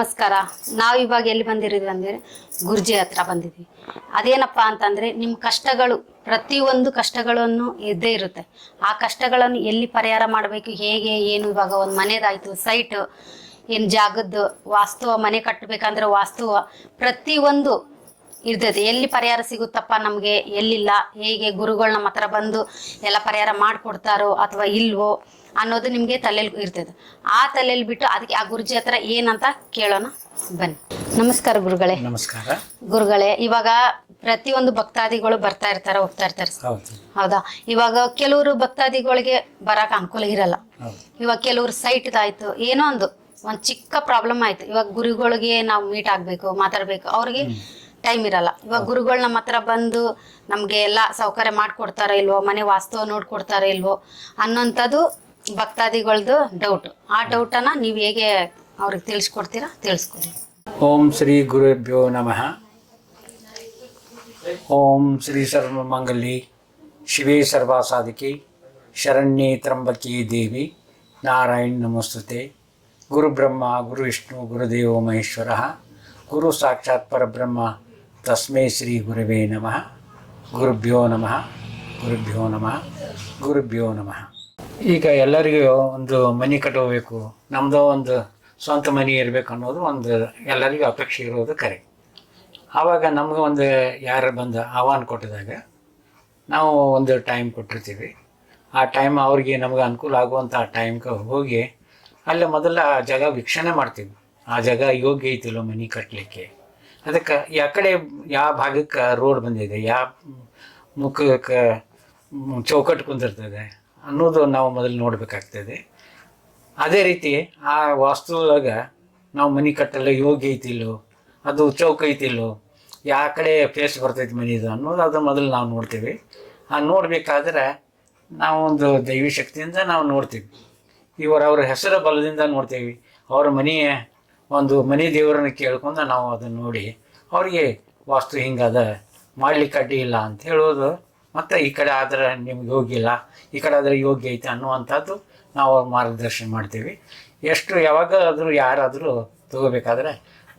ನಮಸ್ಕಾರ. ನಾವು ಇವಾಗ ಎಲ್ಲಿ ಬಂದಿರೋದು ಅಂದರೆ ಗುರ್ಜಿ ಹತ್ರ ಬಂದಿದ್ವಿ. ಅದೇನಪ್ಪ ಅಂತಂದರೆ ನಿಮ್ಮ ಕಷ್ಟಗಳು, ಪ್ರತಿಯೊಂದು ಕಷ್ಟಗಳನ್ನು ಇದ್ದೇ ಇರುತ್ತೆ. ಆ ಕಷ್ಟಗಳನ್ನು ಎಲ್ಲಿ ಪರಿಹಾರ ಮಾಡಬೇಕು, ಹೇಗೆ, ಏನು, ಇವಾಗ ಒಂದು ಮನೆದಾಯಿತು ಸೈಟ್ ಏನು ಜಾಗದ್ದು, ವಾಸ್ತವ, ಮನೆ ಕಟ್ಟಬೇಕಂದ್ರೆ ವಾಸ್ತುವ, ಪ್ರತಿಯೊಂದು ಇರ್ತೈತೆ ಎಲ್ಲಿ ಪರಿಹಾರ ಸಿಗುತ್ತಪ್ಪ ನಮಗೆ? ಎಲ್ಲಿಲ್ಲ? ಹೇಗೆ ಗುರುಗಳು ನಮ್ಮ ಹತ್ರ ಬಂದು ಎಲ್ಲ ಪರಿಹಾರ ಮಾಡಿಕೊಡ್ತಾರೋ ಅಥವಾ ಇಲ್ವೋ? ಅನ್ನೋದು ನಿಮಗೆ ತಲೆಯಲ್ಲಿ ಇರ್ತದೆ. ಆ ತಲೆಯಲ್ಲಿ ಬಿಟ್ಟು ಅದಕ್ಕೆ ಆ ಗುರುಜಿ ಹತ್ರ ಏನಂತ ಕೇಳೋಣ? ಬನ್ನಿ. ನಮಸ್ಕಾರ ಗುರುಗಳೇ. ನಮಸ್ಕಾರ. ಗುರುಗಳೇ ಇವಾಗ ಪ್ರತಿಯೊಂದು ಭಕ್ತಾದಿಗಳು ಬರ್ತಾ ಇರ್ತಾರ ಹೋಗ್ತಾ ಇರ್ತಾರೆ. ಹೌದು. ಇವಾಗ ಕೆಲವರು ಭಕ್ತಾದಿಗಳಿಗೆ ಬರಕ್ ಅನುಕೂಲ ಇರಲ್ಲ. ಇವಾಗ ಕೆಲವ್ರು ಆಯ್ತು ಏನೋ ಒಂದು ಒಂದು ಚಿಕ್ಕ ಪ್ರಾಬ್ಲಮ್ ಆಯ್ತು. ಇವಾಗ ಗುರುಗಳಿಗೆ ನಾವು ಮೀಟ್ ಆಗ್ಬೇಕು ಮಾತಾಡ್ಬೇಕು ಅವ್ರಿಗೆ ಟೈಮ್ ಇರಲ್ಲ. ಇವಾಗ ಗುರುಗಳು ನಮ್ಮ ಹತ್ರ ಬಂದು ನಮಗೆ ಎಲ್ಲ ಸೌಕರ್ಯ ಮಾಡ್ಕೊಡ್ತಾರೋ ಇಲ್ವೋ ಮನೆ ವಾಸ್ತವ ನೋಡ್ಕೊಡ್ತಾರೋ ಇಲ್ವೋ ಅನ್ನೋಂಥದ್ದು ಭಕ್ತಾದಿಗಳದ್ದು ಡೌಟ್ ಆ ಡೌಟನ್ನ ನೀವು ಹೇಗೆ ಅವ್ರಿಗೆ ತಿಳಿಸ್ಕೊಡ್ತೀರಾ? ತಿಳಿಸ್ಕೊಡಿ. ಓಂ ಶ್ರೀ ಗುರುಭ್ಯೋ ನಮಃ. ಓಂ ಶ್ರೀ ಸರ್ವಮಂಗಲಿ. ಶಿವೇ ಸರ್ವಾಸಾಧಿಕೆ. ಶರಣ್ಯೇ ತ್ರಂಬಕಿ ದೇವಿ. ನಾರಾಯಣ ನಮಸ್ತುತೆ. ಗುರುಬ್ರಹ್ಮ ಗುರು ವಿಷ್ಣು ಗುರುದೇವ ಮಹೇಶ್ವರ. ಗುರು ಸಾಕ್ಷಾತ್ ಪರಬ್ರಹ್ಮ. ತಸ್ಮೈ ಶ್ರೀ ಗುರುವೇ ನಮಃ. ಗುರುಭ್ಯೋ ನಮಃ. ಗುರುಭ್ಯೋ ನಮಃ. ಗುರುಭ್ಯೋ ನಮಃ. ಈಗ ಎಲ್ಲರಿಗೂ ಒಂದು ಮನೆ ಕಟ್ಟಬೇಕು. ನಮ್ಮದು ಒಂದು ಸ್ವಂತ ಮನೆ ಇರಬೇಕು ಅನ್ನೋದು ಒಂದು ಎಲ್ಲರಿಗೂ ಅಪೇಕ್ಷೆ ಇರೋದು ಕರೆ. ಆವಾಗ ನಮ್ಗೆ ಒಂದು ಯಾರು ಬಂದು ಆಹ್ವಾನ ಕೊಟ್ಟಿದಾಗ ನಾವು ಒಂದು ಟೈಮ್ ಕೊಟ್ಟಿರ್ತೀವಿ. ಆ ಟೈಮ್ ಅವ್ರಿಗೆ ನಮ್ಗೆ ಅನುಕೂಲ ಆಗುವಂಥ ಟೈಮ್ಗೆ ಹೋಗಿ ಅಲ್ಲಿ ಮೊದಲ ಆ ಜಾಗ ವೀಕ್ಷಣೆ ಮಾಡ್ತೀವಿ. ಆ ಜಾಗ ಯೋಗ್ಯ ಐತಿಲ್ಲೋ ಮನೆ ಕಟ್ಟಲಿಕ್ಕೆ ಅದಕ್ಕೆ ಯಾವ ಕಡೆ ಯಾವ ಭಾಗಕ್ಕೆ ರೋಡ್ ಬಂದಿದೆ. ಯಾವ ಮುಖಕ್ಕೆ ಚೌಕಟ್ಟು ಕುಂದಿರ್ತದೆ. ಅನ್ನೋದು ನಾವು ಮೊದಲು ನೋಡಬೇಕಾಗ್ತದೆ. ಅದೇ ರೀತಿ ಆ ವಾಸ್ತುದೊಳಗೆ ನಾವು ಮನೆ ಕಟ್ಟಲ್ಲ ಯೋಗ್ಯ ಐತಿಲ್ಲೋ, ಅದು ಚೌಕ ಐತಿಲ್ಲೋ ಯಾವ ಕಡೆ ಫೇಸ್ ಬರ್ತೈತಿ ಮನೆದು ಅನ್ನೋದು ಅದು ಮೊದಲು ನಾವು ನೋಡ್ತೀವಿ. ಆ ನೋಡಬೇಕಾದ್ರೆ ನಾವು ಒಂದು ದೈವಿ ಶಕ್ತಿಯಿಂದ ನಾವು ನೋಡ್ತೀವಿ. ಇವರು ಅವ್ರ ಹೆಸರ ಬಲದಿಂದ ನೋಡ್ತೀವಿ. ಅವ್ರ ಮನೆಯ ಒಂದು ಮನೆ ದೇವರನ್ನ ಕೇಳ್ಕೊಂಡು ನಾವು ಅದನ್ನು ನೋಡಿ, ಅವರಿಗೆ ವಾಸ್ತು ಹಿಂಗದ, ಮಾಡಲಿಕ್ಕೆ ಅಡ್ಡಿ ಇಲ್ಲ ಅಂತ ಹೇಳೋದು ಮತ್ತು ಈ ಕಡೆ ಆದ್ರೆ ನಿಮ್ಗೆ ಯೋಗ್ಯ ಇಲ್ಲ, ಈ ಕಡೆ ಆದರೆ ಯೋಗ್ಯ ಐತೆ ಅನ್ನುವಂಥದ್ದು ನಾವು ಮಾರ್ಗದರ್ಶನ ಮಾಡ್ತೀವಿ. ಎಷ್ಟು ಯಾವಾಗ ಆದರೂ ಯಾರಾದರೂ ತಗೋಬೇಕಾದ್ರೆ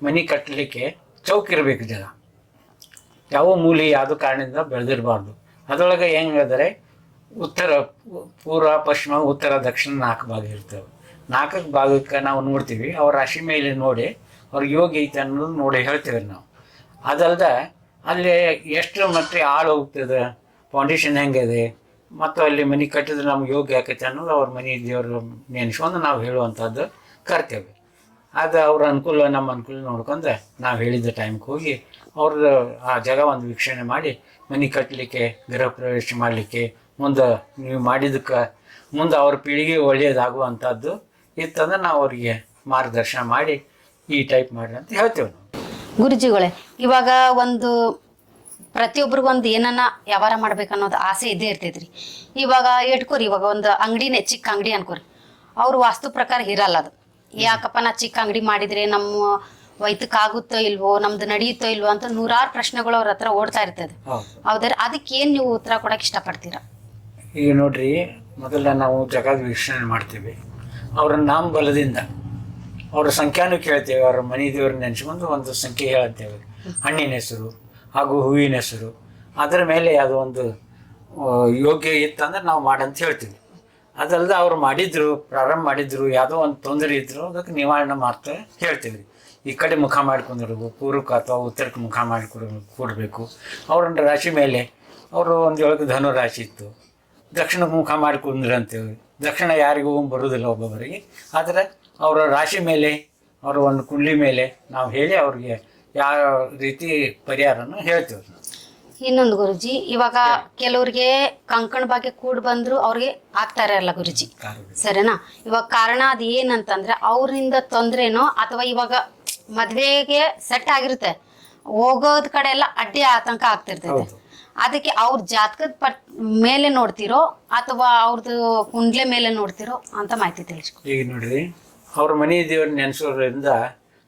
ಮನೆ ಕಟ್ಟಲಿಕ್ಕೆ ಇರಬೇಕು ಜನ. ಯಾವ ಮೂಲಿ ಯಾವುದೋ ಕಾರಣದಿಂದ ಬೆಳೆದಿರಬಾರ್ದು. ಅದರೊಳಗೆ ಹೆಂಗಾದರೆ ಉತ್ತರ, ಪೂರ್ವ, ಪಶ್ಚಿಮ, ಉತ್ತರ, ದಕ್ಷಿಣ ನಾಲ್ಕು ಭಾಗ ಇರ್ತವೆ. ನಾಲ್ಕು ಭಾಗಕ್ಕೆ ನಾವು ನೋಡ್ತೀವಿ. ಅವ್ರ ರಾಶಿ ಮೇಲೆ ನೋಡಿ ಅವ್ರಿಗೆ ಯೋಗ್ಯ ಐತೆ ಅನ್ನೋದು ನೋಡಿ ಹೇಳ್ತೀವಿ ನಾವು. ಅದಲ್ಲದೆ ಅಲ್ಲಿ ಎಷ್ಟು ಮತ್ತೆ ಆಳು ಹೋಗ್ತದೆ? ಫೌಂಡೇಶನ್ ಹೆಂಗಿದೆ, ಮತ್ತು ಅಲ್ಲಿ ಮನೆ ಕಟ್ಟಿದ್ರೆ ನಮ್ಗೆ ಯೋಗ್ಯ ಆಕೈತೆ ಅನ್ನೋದು ಅವ್ರ ಮನೆ ದೇವರು ನೆನೆಸ್ಕೊಂಡು ನಾವು ಹೇಳುವಂಥದ್ದು ಕರ್ತೇವೆ ಅದು ಅವ್ರ ಅನುಕೂಲ, ನಮ್ಮ ಅನುಕೂಲ ನೋಡ್ಕೊಂಡು ನಾವು ಹೇಳಿದ ಟೈಮ್ಗೆ ಹೋಗಿ ಅವ್ರದ್ದು ಆ ಜಾಗ ಒಂದು ವೀಕ್ಷಣೆ ಮಾಡಿ ಮನೆ ಕಟ್ಟಲಿಕ್ಕೆ, ಗೃಹ ಪ್ರವೇಶ ಮಾಡಲಿಕ್ಕೆ ಮುಂದೆ ನೀವು ಮಾಡಿದ್ದಕ್ಕೆ ಮುಂದೆ ಅವ್ರ ಪೀಳಿಗೆ ಒಳ್ಳೆಯದಾಗುವಂಥದ್ದು ಇತ್ತಂದ್ರೆ ನಾವು ಅವರಿಗೆ ಮಾರ್ಗದರ್ಶನ ಮಾಡಿ ಈ ಟೈಪ್ ಮಾಡಿ ಅಂತ ಹೇಳ್ತೇವೆ ನಾವು. ಗುರುಜಿಗಳೇ, ಇವಾಗ ಒಂದು ಪ್ರತಿಯೊಬ್ಬರಿಗೊಂದು ಏನನ್ನ ವ್ಯವಹಾರ ಮಾಡ್ಬೇಕು ಅನ್ನೋದು ಆಸೆ ಇದ್ದೇ ಇರ್ತೈತ್ರಿ. ಇವಾಗ ಇಟ್ಕೋರಿ ಇವಾಗ ಒಂದು ಅಂಗಡಿನೇ ಚಿಕ್ಕ ಅಂಗಡಿ ಅನ್ಕೋರಿ. ಅವ್ರ ವಾಸ್ತು ಪ್ರಕಾರ ಇರಲ್ಲ ಅದು. ಯಾಕಪ್ಪ ನಾ ಚಿಕ್ಕ ಅಂಗಡಿ ಮಾಡಿದ್ರೆ ನಮ್ಮ ವೈತಕ್ಕಾಗುತ್ತೋ ಇಲ್ವೋ ನಮ್ದು ನಡೆಯುತ್ತೋ ಇಲ್ವೋ ಅಂತ ನೂರಾರು ಪ್ರಶ್ನೆಗಳು ಅವ್ರ ಹತ್ರ ಓಡ್ತಾ ಇರ್ತದೆ ಹೌದು. ಹೌದ್ರ? ಅದಕ್ಕೆ ಏನ್ ನೀವು ಉತ್ತರ ಕೊಡಕ್ಕೆ ಇಷ್ಟಪಡ್ತೀರಾ? ಈಗ ನೋಡ್ರಿ ಮೊದಲ ನಾವು ಜಗದ ವೀಕ್ಷಣೆ ಮಾಡ್ತೀವಿ. ಅವ್ರ ನಾಮ ಬಲದಿಂದ ಅವ್ರ ಸಂಖ್ಯಾನು ಕೇಳ್ತೇವೆ ಅವ್ರ ಮನೆ ದೇವ್ರನ್ನ ನೆನೆಸ್ಕೊಂಡು ಒಂದು ಸಂಖ್ಯೆ ಹೇಳ್ತೇವೆ ಹಣ್ಣಿನ ಹೆಸರು ಹಾಗೂ ಹೂವಿನ ಹೆಸರು. ಅದರ ಮೇಲೆ ಅದು ಒಂದು ಯೋಗ್ಯ ಇತ್ತಂದ್ರೆ ನಾವು ಮಾಡಂತ ಹೇಳ್ತೀವಿ. ಅದಲ್ಲದೆ ಅವ್ರು ಮಾಡಿದ್ರು, ಪ್ರಾರಂಭ ಮಾಡಿದ್ರು, ಯಾವುದೋ ಒಂದು ತೊಂದರೆ ಇದ್ರು ಅದಕ್ಕೆ ನಿವಾರಣೆ ಮಾಡ್ತಾ ಹೇಳ್ತೀವಿ. ಈ ಕಡೆ ಮುಖ ಮಾಡ್ಕೊಂಡಿರ್ಬೋದು ಪೂರ್ವಕ್ಕೆ ಅಥವಾ ಉತ್ತರಕ್ಕೆ ಮುಖ ಮಾಡಿಕೊಡ, ಕೊಡಬೇಕು. ಅವ್ರ ರಾಶಿ ಮೇಲೆ, ಅವರು ಒಂದು ಒಳಗೆ ಧನು ರಾಶಿ ಇತ್ತು. ದಕ್ಷಿಣಕ್ಕೆ ಮುಖ ಮಾಡಿಕೊಂಡ್ರು ಅಂತೇಳಿ ದಕ್ಷಿಣ ಯಾರಿಗೂ ಬರುವುದಿಲ್ಲ ಒಬ್ಬೊಬ್ಬರಿಗೆ. ಆದರೆ ಅವರ ರಾಶಿ ಮೇಲೆ, ಅವರ ಒಂದು ಕುಂಡ್ಲಿ ಮೇಲೆ, ನಾವು ಹೇಳಿ ಅವ್ರಿಗೆ ಯಾವ ರೀತಿ ಪರಿಹಾರನ ಹೇಳ್ತೀವಿ. ನಾವು. ಇನ್ನೊಂದು ಗುರುಜಿ ಇವಾಗ ಕೆಲವ್ರಿಗೆ ಕಂಕಣ ಬಗ್ಗೆ ಕೂಡ ಬಂದ್ರು ಅವ್ರಿಗೆ ಆಗ್ತಾರೆ ಅಲ್ಲ ಗುರುಜಿ? ಕಾರಣ. ಸರಿನಾ? ಇವಾಗ ಕಾರಣ ಅದು ಏನಂತಂದ್ರೆ ಅವರಿಂದ ತೊಂದ್ರೆನೋ ಅಥವಾ ಇವಾಗ ಮದ್ವೆಗೆ ಸೆಟ್ ಆಗಿರುತ್ತೆ. ಹೋಗೋದ್ ಕಡೆ ಎಲ್ಲ ಅಡ್ಡಿ ಆತಂಕ ಆಗ್ತಿರ್ತೈತೆ. ಹೌದು. ಅದಕ್ಕೆ ಅವ್ರ ಜಾತಕದ ಪಟ್ ಮೇಲೆ ನೋಡ್ತಿರೋ ಅಥವಾ ಅವ್ರದ್ದು ಕುಂಡ್ಲೆ ಮೇಲೆ ನೋಡ್ತಿರೋ ಅಂತ ಮಾಹಿತಿ ತಿಳಿಸ್ಕೊ. ಈಗ ನೋಡ್ರಿ ಅವ್ರ ಮನೆ ದೇವ್ರ ನೆನೆಸೋದ್ರಿಂದ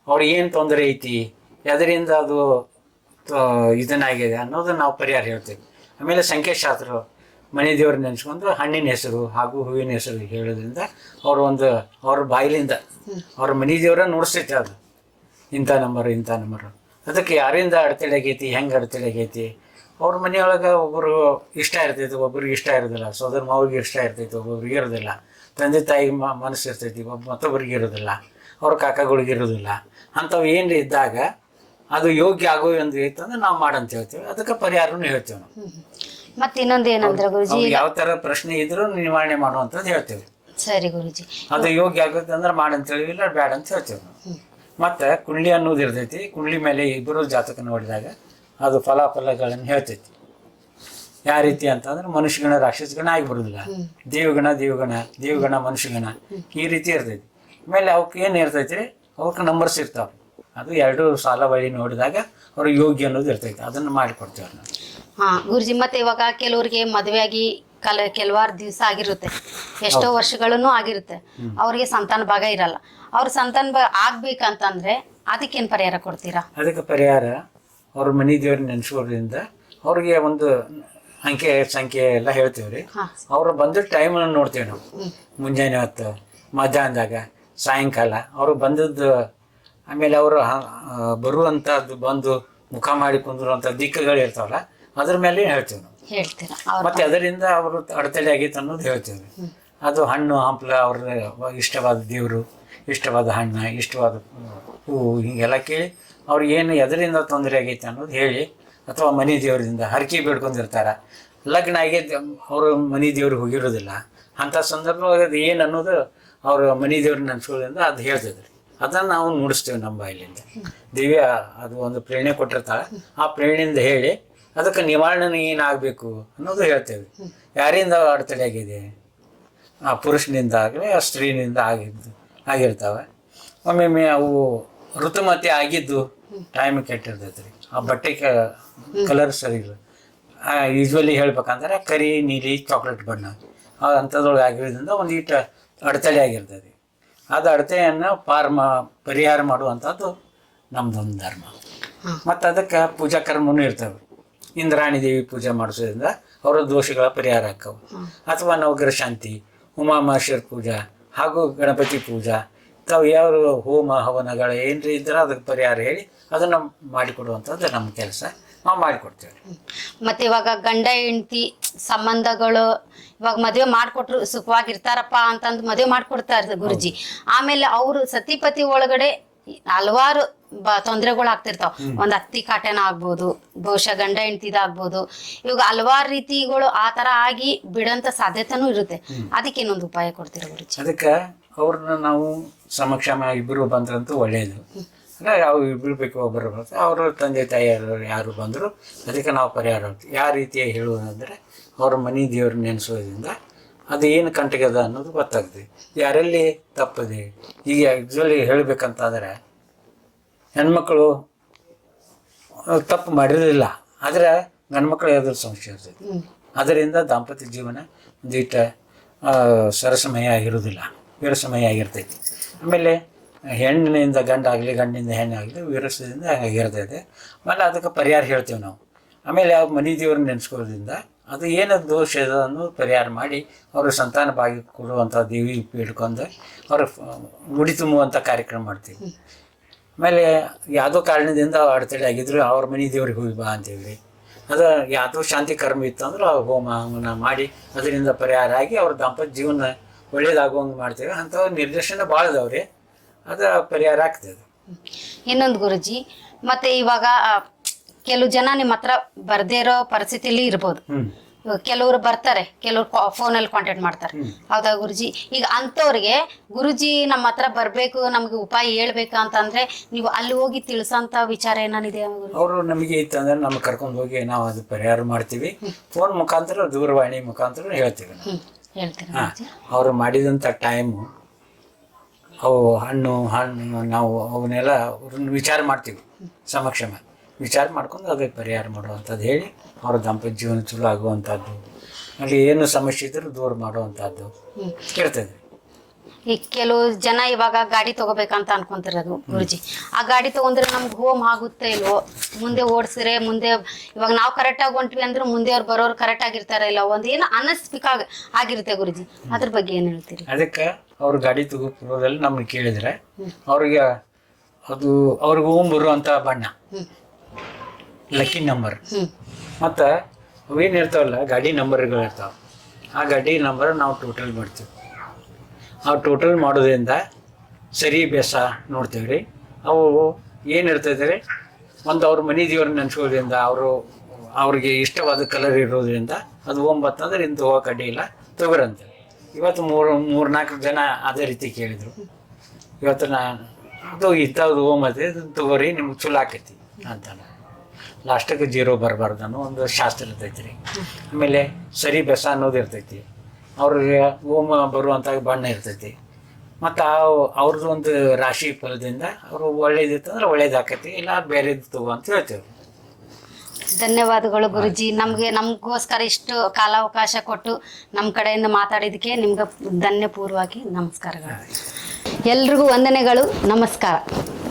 ಅವ್ರಿಗೆ ಏನು ತೊಂದರೆ ಐತಿ? ಅದರಿಂದ ಅದು ಇದನ್ನಾಗಿದೆ ಅನ್ನೋದನ್ನು ನಾವು ಪರಿಹಾರ ಹೇಳ್ತೇವೆ. ಆಮೇಲೆ ಸಂಖ್ಯಾಶಾಸ್ತ್ರ ಮನೆ ದೇವ್ರ ನೆನೆಸ್ಕೊಂಡು ಹಣ್ಣಿನ ಹೆಸರು ಹಾಗೂ ಹೂವಿನ ಹೆಸರು ಹೇಳೋದ್ರಿಂದ ಅವ್ರ ಒಂದು, ಅವ್ರ ಬಾಯಿಲಿಂದ ಅವ್ರ ಮನೆ ದೇವರ ನೋಡಿಸ್ತೈತೆ ಅದು. ಇಂಥ ನಂಬರ್ ಇಂಥ ನಂಬರ್ ಅದಕ್ಕೆ ಯಾರಿಂದ ಅಡೆತಡೆ ಆಗೈತಿ, ಹೆಂಗೆ ಅಡೆತಡೆ ಆಗೈತಿ? ಅವ್ರ ಮನೆಯೊಳಗೆ ಒಬ್ಬರು ಇಷ್ಟ ಇರ್ತೈತಿ ಒಬ್ರಿಗೆ ಇಷ್ಟ ಇರೋದಿಲ್ಲ. ಸೋದರ ಮಾವ್ರಿಗೆ ಇಷ್ಟ ಇರ್ತೈತಿ ಒಬ್ಬೊಬ್ರಿಗೆ ಇರೋದಿಲ್ಲ. ತಂದೆ ತಾಯಿ ಮನಸ್ಸು ಇರ್ತೈತಿ ಒಬ್ಬ ಮತ್ತೊಬ್ಬರಿಗೆ ಇರೋದಿಲ್ಲ. ಅವ್ರ ಕಾಕಗಳಿಗೆ ಇರೋದಿಲ್ಲ. ಅಂಥವು ಏನು ಇದ್ದಾಗ ಅದು ಯೋಗ್ಯ ಆಗೋ ಒಂದು ಹೇಳ್ತಂದ್ರೆ ನಾವು ಮಾಡಂತ ಹೇಳ್ತೇವೆ. ಅದಕ್ಕೆ ಪರಿಹಾರನು ಹೇಳ್ತೇವೆ ನಾವು. ಮತ್ತೆ ಇನ್ನೊಂದು ಏನಂದ್ರೆ ಗುರುಜಿ ಅವ್ರು ಯಾವ ತರ ಪ್ರಶ್ನೆ ಇದ್ರೂ ನಿವಾರಣೆ ಮಾಡುವಂತದ್ದು ಹೇಳ್ತೇವೆ. ಸರಿ ಗುರುಜಿ. ಅದು ಯೋಗ್ಯ ಆಗುತ್ತೆ ಅಂದ್ರೆ ಮಾಡಂತ ಇಲ್ಲ ಬೇಡ ಅಂತ ಹೇಳ್ತೇವೆ ನಾವು. ಮತ್ತೆ ಕುಂಡ್ಲಿ ಅನ್ನೋದು ಇರ್ತೈತಿ. ಕುಂಡ್ಲಿ ಮೇಲೆ ಇಬ್ಬರು ಜಾತಕ ನೋಡಿದಾಗ ಅದು ಫಲಾಫಲಗಳನ್ನು ಹೇಳ್ತೈತಿ. ಯಾವ ರೀತಿ ಅಂತಂದ್ರೆ ಮನುಷ್ಯಗಣ ರಾಕ್ಷಸಗಣ ಆಗಿಬಿಡುದಿಲ್ಲ. ದೇವಗಣ ದೇವಗಣ ದೇವಗಣ ಮನುಷ್ಯಗಣ. ಈ ರೀತಿ ಇರ್ತೈತಿ. ಆಮೇಲೆ ಅವಕ್ಕೆ ಏನು ಇರ್ತೈತಿ? ಅವಕ್ಕೆ ನಂಬರ್ಸ್ ಇರ್ತಾವೆ. ಅದು ಎರಡು ಸಾಲ ಬಳಿ ನೋಡಿದಾಗ ಅವ್ರ ಯೋಗ್ಯ ಅನ್ನೋದು ಇರ್ತೈತೆ. ಅದನ್ನು ಮಾಡಿಕೊಡ್ತೇವೆ ನಾವು. ಹಾ ಗುರುಜಿ ಮತ್ತೆ ಇವಾಗ ಕೆಲವ್ರಿಗೆ ಮದುವೆ ಆಗಿ ಕಲ ಕೆಲವಾರು ದಿವಸ ಆಗಿರುತ್ತೆ. ಎಷ್ಟೋ ವರ್ಷಗಳನ್ನು ಆಗಿರುತ್ತೆ. ಅವ್ರಿಗೆ ಸಂತಾನ ಭಾಗ ಇರಲ್ಲ. ಅವ್ರ ಸಂತಾನ ಭಾಗ ಆಗ್ಬೇಕಂತಂದ್ರೆ ಅದಕ್ಕೇನು ಪರಿಹಾರ ಕೊಡ್ತೀರಾ? ಅದಕ್ಕೆ ಪರಿಹಾರ ಅವ್ರ ಮನೆ ದೇವ್ರ ನೆನೆಸೋದ್ರಿಂದ ಅವ್ರಿಗೆ ಒಂದು ಅಂಕೆ ಸಂಖ್ಯೆ ಎಲ್ಲ ಹೇಳ್ತೀವಿ ರೀ. ಹಾ. ಅವ್ರು ಬಂದ ಟೈಮನ್ನು ನೋಡ್ತೇವೆ ನಾವು. ಮುಂಜಾನೆ ಹೊತ್ತು ಮಧ್ಯಾಹ್ನದಾಗ ಸಾಯಂಕಾಲ ಅವರು ಬಂದದ್ದು ಆಮೇಲೆ ಅವರು ಬರುವಂಥದ್ದು ಬಂದು ಮುಖ ಮಾಡಿ ಕುಂದಿರುವಂಥ ದಿಕ್ಕುಗಳು ಇರ್ತಾವಲ್ಲ ಅದ್ರ ಮೇಲೆ ಹೇಳ್ತೀವಿ ನಾವು. ಹೇಳ್ತೀರಾ? ಮತ್ತೆ ಅದರಿಂದ ಅವರು ಅಡತಡೆ ಆಗೈತೆ ಅನ್ನೋದು ಹೇಳ್ತೀವಿ ಅದು ಹಣ್ಣು ಹಂಪ್ಲ ಅವ್ರ ಇಷ್ಟವಾದ ದೇವರು ಇಷ್ಟವಾದ ಹಣ್ಣು ಇಷ್ಟವಾದ ಹೂವು ಹೀಗೆಲ್ಲ ಕೇಳಿ ಅವ್ರಿಗೆ ಏನು ಎದರಿಂದ ತೊಂದರೆ ಆಗೈತೆ ಅನ್ನೋದು ಹೇಳಿ ಅಥವಾ ಮನೆ ದೇವರಿಂದ ಹರಕೆ ಬೇಡ್ಕೊಂಡಿರ್ತಾರ. ಲಗ್ನ ಆಗಿ ಅವರು ಮನೆ ದೇವ್ರಿಗೆ ಹೋಗಿರೋದಿಲ್ಲ. ಅಂಥ ಸಂದರ್ಭದಾಗ ಅದು ಏನು ಅನ್ನೋದು ಅವ್ರ ಮನೆ ದೇವ್ರನ್ನ ನೆನ್ಸ್ಕೊಳ್ಳೋದ್ರಿಂದ ಅದು ಹೇಳ್ತಿದ್ರಿ. ಅದನ್ನು ನಾವು ನುಡಿಸ್ತೀವಿ ನಮ್ಮ ಬಾಯಿಲಿಂದ ದಿವ್ಯ ಅದು ಒಂದು ಪ್ರೇರಣೆ ಕೊಟ್ಟಿರ್ತಾಳೆ. ಆ ಪ್ರೇರಣೆಯಿಂದ ಹೇಳಿ ಅದಕ್ಕೆ ನಿವಾರಣೆ ಏನಾಗಬೇಕು ಅನ್ನೋದು ಹೇಳ್ತೇವೆ. ಯಾರಿಂದ ಅಡೆತಡೆ ಆಗಿದೆ? ಆ ಪುರುಷನಿಂದ ಆಗಲಿ, ಆ ಸ್ತ್ರೀನಿಂದ ಆಗಿದ್ದು, ಆಗಿರ್ತಾವೆ. ಒಮ್ಮೊಮ್ಮೆ ಅವು ಋತುಮತಿ ಆಗಿದ್ದು ಟೈಮ್ ಕೆಟ್ಟಿರ್ತೈತೆ ರೀ ಆ ಬಟ್ಟೆ ಕಲರ್ ಸರಿ ಇಲ್ಲ. ಯೂಶ್ವಲಿ ಹೇಳ್ಬೇಕಂದ್ರೆ ಕರಿ, ನೀಲಿ ಚಾಕ್ಲೇಟ್ ಬಣ್ಣ. ಅಂಥದ್ರೊಳಗೆ ಆಗಿರೋದ್ರಿಂದ ಒಂದು ಈಟ ಅಡೆತಡೆ ಆಗಿರ್ತದೆ ಅದು ಅಳತೆಯನ್ನು ಪಾರ್ ಮಾ ಪರಿಹಾರ ಮಾಡುವಂಥದ್ದು ನಮ್ಮದೊಂದು ಧರ್ಮ. ಮತ್ತು ಅದಕ್ಕೆ ಪೂಜಾ ಕರ್ಮನೂ ಇರ್ತವೆ. ಇಂದ್ರಾಣಿ ದೇವಿ ಪೂಜೆ ಮಾಡಿಸೋದ್ರಿಂದ ಅವರ ದೋಷಗಳ ಪರಿಹಾರ ಆಕ್ಕವು ಅಥವಾ ನವಗ್ರಹ ಶಾಂತಿ ಉಮಾ ಮಹೇಶ್ವರ ಪೂಜಾ ಹಾಗೂ ಗಣಪತಿ ಪೂಜಾ ತಾವು ಯಾವ ಹೋಮ ಹವನಗಳು ಏನ್ರಿ ಇದ್ರೆ ಅದಕ್ಕೆ ಪರಿಹಾರ ಹೇಳಿ ಅದನ್ನು ಮಾಡಿಕೊಡುವಂಥದ್ದು ನಮ್ಮ ಕೆಲಸ. ನಾವು ಮಾಡಿಕೊಡ್ತೇವೆ ಮತ್ತೆ ಇವಾಗ ಗಂಡ ಹೆಂಡತಿ ಸಂಬಂಧಗಳು ಇವಾಗ ಮದುವೆ ಮಾಡ್ಕೊಟ್ರು ಸುಖವಾಗಿರ್ತಾರಪ್ಪ ಅಂತಂದು ಮದುವೆ ಮಾಡ್ಕೊಡ್ತಾರೆ ಗುರುಜಿ. ಆಮೇಲೆ ಅವರು ಸತಿಪತಿ ಒಳಗಡೆ ಹಲವಾರು ಬ ತೊಂದರೆಗಳು ಆಗ್ತಿರ್ತಾವ. ಒಂದ್ ಹತ್ತಿ ಕಾಟನ ಆಗ್ಬೋದು ಬಹುಶಃ ಗಂಡ ಹೆಂಡತಿದಾಗ್ಬೋದು ಇವಾಗ ಹಲವಾರು ರೀತಿಗಳು ಆ ತರ ಆಗಿ ಬಿಡಂತ ಸಾಧ್ಯತೆನೂ ಇರುತ್ತೆ. ಅದಕ್ಕೆ ಇನ್ನೊಂದು ಉಪಾಯ ಕೊಡ್ತೀರ ಗುರುಜಿ? ಅದಕ್ಕೆ ಅವ್ರನ್ನ ನಾವು ಸಮಕ್ಷಮ ಇಬ್ಬರು ಬಂದ್ರಂತೂ ಒಳ್ಳೆಯದು ಅಂದರೆ ಯಾವ ಇಬ್ಬರು ಬೇಕು ಒಬ್ಬರು ಬರ್ತಾರೆ ಅವರ ತಂದೆ ತಾಯಿಯವರು ಯಾರು ಬಂದರು ಅದಕ್ಕೆ ನಾವು ಪರಿಹಾರ ಹೋಗ್ತೀವಿ ಯಾವ ರೀತಿಯಾಗಿ ಹೇಳುವುದಂದರೆ ಅವ್ರ ಮನೆ ದೇವ್ರು ನೆನೆಸೋದ್ರಿಂದ ಅದು ಏನು ಕಂಟಗದ ಅನ್ನೋದು ಗೊತ್ತಾಗ್ತದೆ. ಯಾರಲ್ಲಿ ತಪ್ಪದೆ ಈಗ ಆ್ಯಕ್ಚುಲಿ ಹೇಳಬೇಕಂತಂದರೆ ಹೆಣ್ಮಕ್ಳು ತಪ್ಪು ಮಾಡಿರಲಿಲ್ಲ ಆದರೆ ಗಂಡ್ಮಕ್ಳು ಯಾವುದ್ರ ಸಮಸ್ಯೆ ಇರ್ತದೆ. ಹ್ಮ್. ಅದರಿಂದ ದಾಂಪತ್ಯ ಜೀವನ ಒಂದಿಟ್ಟ ಸರಸಮಯ ಆಗಿರೋದಿಲ್ಲ ವಿರಸಮಯ ಆಗಿರ್ತೈತಿ ಆಮೇಲೆ ಹೆಣ್ಣಿನಿಂದ ಗಂಡಾಗಲಿ ಗಂಡಿನಿಂದ ಹೆಣ್ಣಾಗಲಿ ವಿರಸದಿಂದ ಇರ್ತೈತೆ ಆಮೇಲೆ ಅದಕ್ಕೆ ಪರಿಹಾರ ಹೇಳ್ತೀವಿ ನಾವು. ಆಮೇಲೆ ಯಾವ ಮನೆ ದೇವ್ರನ್ನ ನೆನೆಸ್ಕೊಳ್ಳೋದ್ರಿಂದ ಅದು ಏನು ದೋಷ ಇದೆ ಅನ್ನೋದು ಪರಿಹಾರ ಮಾಡಿ ಅವರು ಸಂತಾನ ಭಾಗ್ಯ ಕೊಡುವಂಥ ದೇವಿ ಇಟ್ಕೊಂಡು ಅವ್ರ ಗುಡಿ ತುಂಬುವಂಥ ಕಾರ್ಯಕ್ರಮ ಮಾಡ್ತೀವಿ. ಆಮೇಲೆ ಯಾವುದೋ ಕಾರಣದಿಂದ ಅಡೆತಡೆ ಆಗಿದ್ರು, ಅವ್ರ ಮನೆ ದೇವ್ರಿಗೆ ಹೋಗಿ ಬಾ ಅಂತೀವಿ ಅದು ಯಾವುದೋ ಶಾಂತಿ ಕರ್ಮ ಇತ್ತು ಅಂದ್ರೆ ಆ ಹೋಮ ಮಾಡಿ ಅದರಿಂದ ಪರಿಹಾರ ಆಗಿ ಅವ್ರ ದಾಂಪತ್ಯ ಜೀವನ ಒಳ್ಳೇದಾಗುವಂಗೆ ಮಾಡ್ತೀವಿ. ಅಂಥವು ನಿರ್ದೇಶನ ಭಾಳ ಅದಾವ್ರಿ. ಅದು ಪರಿಹಾರ ಆಗ್ತದೆ. ಇನ್ನೊಂದು ಗುರುಜಿ ಮತ್ತೆ ಇವಾಗ ಕೆಲವು ಜನ ನಿಮ್ಮ ಹತ್ರ ಬರ್ದೇ ಇರೋ ಪರಿಸ್ಥಿತಿಲಿ ಇರ್ಬೋದು. ಕೆಲವರು ಬರ್ತಾರೆ ಕೆಲವರು ಫೋನಲ್ಲಿ ಕಾಂಟ್ಯಾಕ್ಟ್ ಮಾಡ್ತಾರೆ. ಹೌದಾ ಗುರುಜಿ? ಈಗ ಅಂಥವ್ರಿಗೆ ಗುರುಜಿ ನಮ್ಮ ಹತ್ರ ಬರಬೇಕು ನಮ್ಗೆ ಉಪಾಯ ಹೇಳ್ಬೇಕು ಅಂತಂದ್ರೆ ನೀವು ಅಲ್ಲಿ ಹೋಗಿ ತಿಳಿಸೋಂಥ ವಿಚಾರ ಏನಾನಿದೆ ಗುರು ಅವರು ನಮಗೆ ಇತ್ತಂದ್ರೆ ನಮ್ಗೆ ಕರ್ಕೊಂಡು ಹೋಗಿ ನಾವು ಅದು ಪರಿಹಾರ ಮಾಡ್ತೀವಿ. ಫೋನ್ ಮುಖಾಂತರ ದೂರವಾಣಿ ಮುಖಾಂತರ ಹೇಳ್ತೀವಿ ಮಾಡಿದಂತ ಹೇಳ್ತೀರಾ ಅವರು ಮಾಡಿದಂಥ ಟೈಮು ಅವು ಹಣ್ಣು ಹಣ್ಣು ನಾವು ಅವನ್ನೆಲ್ಲ ಅವ್ರನ್ನ ವಿಚಾರ ಮಾಡ್ತೀವಿ. ಸಮಕ್ಷಮ. ವಿಚಾರ ಮಾಡ್ಕೊಂಡು ಅದಕ್ಕೆ ಪರಿಹಾರ ಮಾಡುವಂಥದ್ದು ಹೇಳಿ ಅವರ ದಾಂಪತ್ಯ ಜೀವನ ಚಲೋ ಆಗುವಂಥದ್ದು. ಅಲ್ಲಿ ಏನು ಸಮಸ್ಯೆ ಇದ್ದರೂ ದೂರ ಮಾಡುವಂಥದ್ದು. ಇರ್ತದೆ. ಈಗ ಕೆಲವು ಜನ ಇವಾಗ ಗಾಡಿ ತಗೋಬೇಕಂತ ಅನ್ಕೊಂತಿರೋದು ಗುರುಜಿ. ಆ ಗಾಡಿ ತಗೊಂಡ್ರೆ ನಮ್ಗೆ ಹೋಮ್ ಆಗುತ್ತೆ ಇಲ್ವೋ? ಮುಂದೆ ಓಡಿಸಿದ್ರೆ ಮುಂದೆ ಇವಾಗ ನಾವು ಕರೆಕ್ಟಾಗಿ ಹೊಂಟ್ವಿ ಅಂದ್ರೆ ಮುಂದೆ ಅವ್ರು ಬರೋರು ಕರೆಕ್ಟ್ ಆಗಿರ್ತಾರ ಇಲ್ಲ ಒಂದ್ ಏನು ಅನಸ್ಪಿಕ್ ಆಗಿರುತ್ತೆ ಗುರುಜಿ. ಅದ್ರ ಬಗ್ಗೆ ಏನು ಹೇಳ್ತೀರಿ? ಅದಕ್ಕೆ ಅವ್ರ ಗಾಡಿ ತಗೋದಲ್ಲಿ ನಮ್ಗೆ ಕೇಳಿದ್ರೆ ಅವ್ರಿಗೆ ಅದು ಅವ್ರಿಗೆ ಹೋಮ್ ಬರುವಂತ ಬಣ್ಣ. ಲಕ್ಕಿ ನಂಬರ್ ಮತ್ತ ಮತ್ತು ಅವೇನು ಇರ್ತಾವಲ್ಲ ಗಾಡಿ ನಂಬರ್ಗಳು ಇರ್ತಾವ. ಆ ಗಾಡಿ ನಂಬರ್ ನಾವು ಟೋಟಲ್ ಮಾಡ್ತೀವಿ. ಆ ಟೋಟಲ್ ಮಾಡೋದ್ರಿಂದ ಸರಿ ಬೇಸ ನೋಡ್ತೇವೆ ರೀ. ಅವು ಏನು ಇರ್ತೈತೆ ಒಂದು ಅವ್ರ ಮನೆ ದೇವ್ರನ್ನ ನೆನೆಸ್ಕೋದ್ರಿಂದ ಅವರು ಅವ್ರಿಗೆ ಇಷ್ಟವಾದ ಕಲರ್ ಇರೋದ್ರಿಂದ ಅದು ಒಂಬತ್ತು ಅಂದ್ರೆ ಇಂಥ ಹೂವು ಕಡ್ಡಿ ಇಲ್ಲ, ತಗೋರಂತೆ. ಇವತ್ತು ಮೂರು ಮೂರು ನಾಲ್ಕು ಜನ ಅದೇ ರೀತಿ ಕೇಳಿದರು. ಇವತ್ತು ನಾನು ಅದು ಇಂಥದ್ದು ಹೋಮತ್ತೆ ತಗೋರಿ, ನಿಮ್ಗೆ ಚಲೋ ಆಕೈತಿ ಅಂತ ಲಾಸ್ಟಕ್ಕೆ ಜೀರೋ ಬರಬಾರ್ದು ಅನ್ನೋ ಒಂದು ಶಾಸ್ತ್ರ ಇರ್ತೈತಿ ರೀ. ಆಮೇಲೆ ಸರಿ ಬೆಸ ಅನ್ನೋದು ಇರ್ತೈತಿ. ಅವ್ರಿಗೆ ಹೋಮ ಬರುವಂಥ ಬಣ್ಣ ಇರ್ತೈತಿ. ಮತ್ತು ಅವ್ರದ್ದು ಒಂದು ರಾಶಿ ಫಲದಿಂದ ಅವರು ಒಳ್ಳೇದಿತ್ತಂದ್ರೆ ಒಳ್ಳೇದಾಕೈತಿ ಇಲ್ಲ ಬೇರೆದು ತಗೋ ಅಂತ ಹೇಳ್ತೇವೆ. ಧನ್ಯವಾದಗಳು ಗುರುಜಿ. ನಮಗೆ, ನಮಗೋಸ್ಕರ ಇಷ್ಟು ಕಾಲಾವಕಾಶ ಕೊಟ್ಟು ನಮ್ಮ ಕಡೆಯಿಂದ ಮಾತಾಡಿದಕ್ಕೆ ನಿಮ್ಗೆ ಧನ್ಯಪೂರ್ವವಾಗಿ ನಮಸ್ಕಾರಗಳು. ಎಲ್ರಿಗೂ ವಂದನೆಗಳು, ನಮಸ್ಕಾರ.